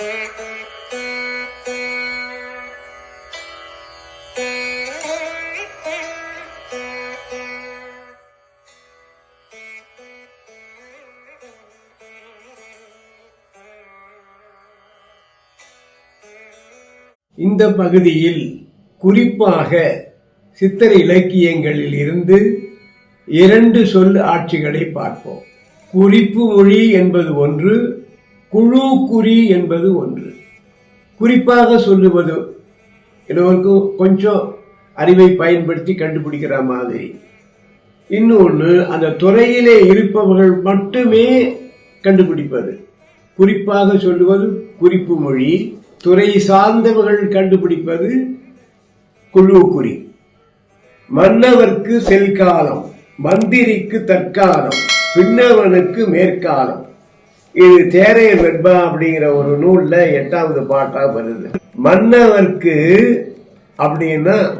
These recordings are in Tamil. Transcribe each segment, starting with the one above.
இந்த பகுதியில் குறிப்பாக சித்தர் இலக்கியங்களில் இருந்து இரண்டு சொல் ஆட்சிகளை பார்ப்போம். குறிப்பு மொழி என்பது ஒன்று குழு குறி என்பது ஒன்று. குறிப்பாக சொல்லுவது எல்லோருக்கும் கொஞ்சம் அறிவை பயன்படுத்தி கண்டுபிடிக்கிற மாதிரி. இன்னொன்று அந்த துறையிலே இருப்பவர்கள் மட்டுமே கண்டுபிடிப்பது. குறிப்பாக சொல்லுவது குறிப்பு மொழி துறை சார்ந்தவர்கள் கண்டுபிடிப்பது குழு குறி. மன்னவர்க்கு செல்காலம் மந்திரிக்கு தற்காலம் பின்னவனுக்கு மேற்காலம். இது தேரைய வெட்பா அப்படிங்கிற ஒரு நூல்ல எட்டாவது பாட்டா வருது. மன்னவர்க்கு அப்படின்னா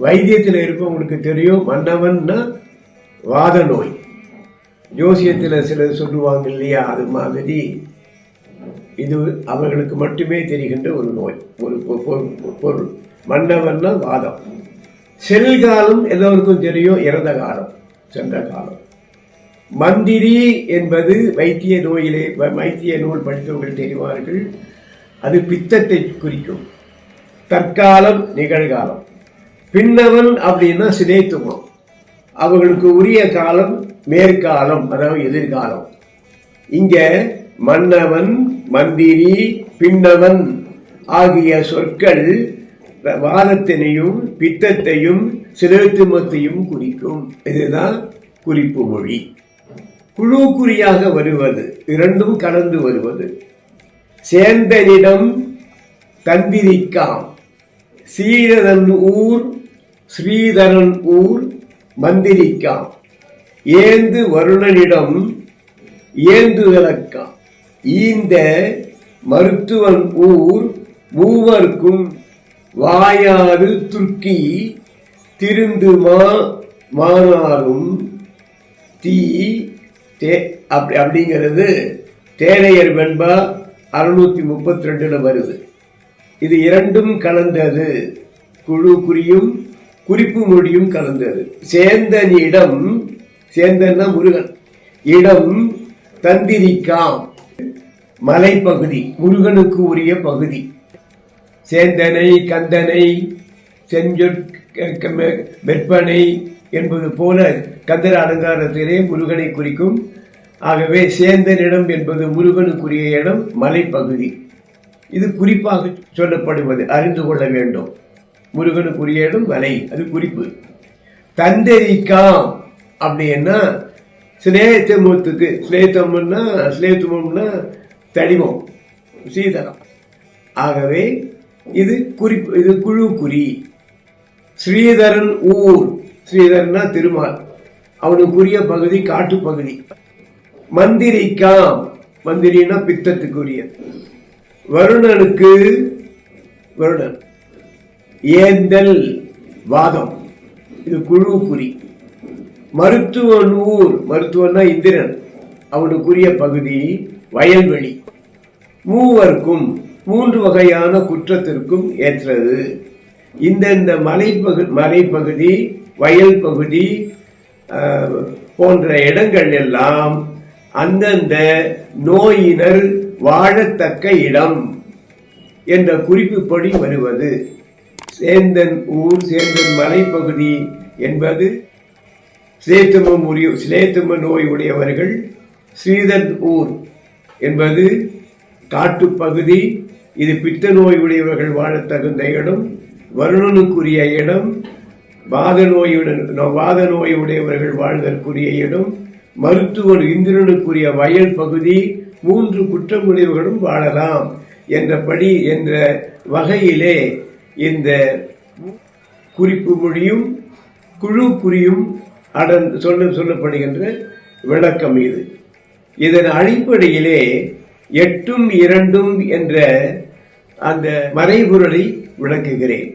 வைத்தியத்தில் இருப்பவங்களுக்கு தெரியும். மன்னவன்னா வாத நோய். ஜோசியத்தில் சிலர் சொல்லுவாங்க இல்லையா அது மாதிரி. இது அவர்களுக்கு மட்டுமே தெரிகின்ற ஒரு நோய். ஒரு பொ- பொருள். மன்னவன்னா வாதம். செல்காலம் எல்லோருக்கும் தெரியும் இறந்த காலம் சென்ற காலம். மந்திரி என்பது வைத்திய நோயிலே வ- வைத்திய நூல் படித்தவர்கள் தெரிவார்கள். அது பித்தத்தை குறிக்கும். தற்காலம் நிகழ்காலம். பின்னவன் அப்படின்னா சிதைத்துவம் அவர்களுக்கு உரிய காலம் மேற்காலம் அதாவது எதிர்காலம். இங்க மன்னவன் மந்திரி பின்னவன் ஆகிய சொற்கள் வாதத்தினையும் பித்தத்தையும் சிலத்துமத்தையும் குறிக்கும். இதுதான் குறிப்பு மொழி. குழு குறியாக வருவது இரண்டும் கலந்து வருவது. சேந்தனிடம் தந்திரிக்காம். சீரதன் ஊர் ஸ்ரீதரன் ஊர் மந்திரிக்காம். ஏந்து வருணனிடம் ஏந்துதலக்காம் ஈந்த மருத்துவன் ஊர் மூவர்க்கும் வாயாறு துர்க்கி திருந்துமா மானாரும் தீ தே அப்படி அப்படிங்கிறது தேரையர் வெண்பா அறுநூற்றி முப்பத்தி ரெண்டில் வருது. இது இரண்டும் கலந்தது. குழு குறியும் குறிப்பு மொழியும் கலந்தது. சேந்தனிடம் சேந்தன்னா முருகன். இடம் தந்திரிக்காம். மலைப்பகுதி முருகனுக்கு உரிய பகுதி. சேந்தனை கந்தனை செஞ்சொற் மெ- என்பது போல கந்தர அலங்காரத்திலே முருகனை குறிக்கும். ஆகவே சேந்தனிடம் என்பது முருகனுக்குரிய இடம் மலைப்பகுதி. இது குறிப்பாக சொல்லப்படுவது அறிந்து கொள்ள வேண்டும். முருகனுக்குரிய இடம் மலை அது குறிப்பு. தந்தரிக்காம் அப்படின்னா சிலேத்தமுத்துக்கு சிலேத்தம்னா சிலேத்துமம்னா தடிமம் சீதனம் ஆகவே இது குறிப்பு இது குழு குறி ஸ்ரீதரன் ஊர் ஸ்ரீதர்னா திருமால். அவனுக்குரிய பகுதி காட்டுப்பகுதி மந்திரிக்காம். மந்திரின்னா பித்தத்துக்குரிய. வருணனுக்கு வருணன். ஏந்தல் வாதம். இது குழு குறி மருத்துவன் ஊர் மருத்துவன்னா இந்திரன். அவனுக்குரிய பகுதி வயல்வெளி. மூவர்க்கும் மூன்று வகையான குற்றத்திற்கும் ஏற்றது. இந்தந்த மலைப்பகு மலைப்பகுதி வயல் பகுதி போன்ற இடங்கள் எல்லாம் அந்தந்த நோயினர் வாழத்தக்க இடம் என்ற குறிப்புப்படி வருவது. சேந்தன் ஊர் சேந்தன் மலைப்பகுதி என்பது சிலேத்துமம் உரிய சிலேத்தும நோய் உடையவர்கள் ஸ்ரீதன் ஊர் என்பது காட்டுப்பகுதி இது பித்த நோய் உடையவர்கள் வாழத் தகுந்த இடம் வருணனுக்குரிய இடம் வாத நோயுடன் வாத நோய் உடையவர்கள் வாழ்தற்குரிய இடம் மருத்துவர் இந்திரனுக்குரிய வயல் பகுதி மூன்று குற்றமுடையவர்களும் வாழலாம் என்றபடி என்ற வகையிலே இந்த குறிப்பு மொழியும் குழு குறியும் அடன் சொல்ல சொல்லப்படுகின்ற விளக்கம் இது. இதன் அடிப்படையிலே எட்டும் இரண்டும் என்ற அந்த மறைபொருளை விளக்குகிறேன்.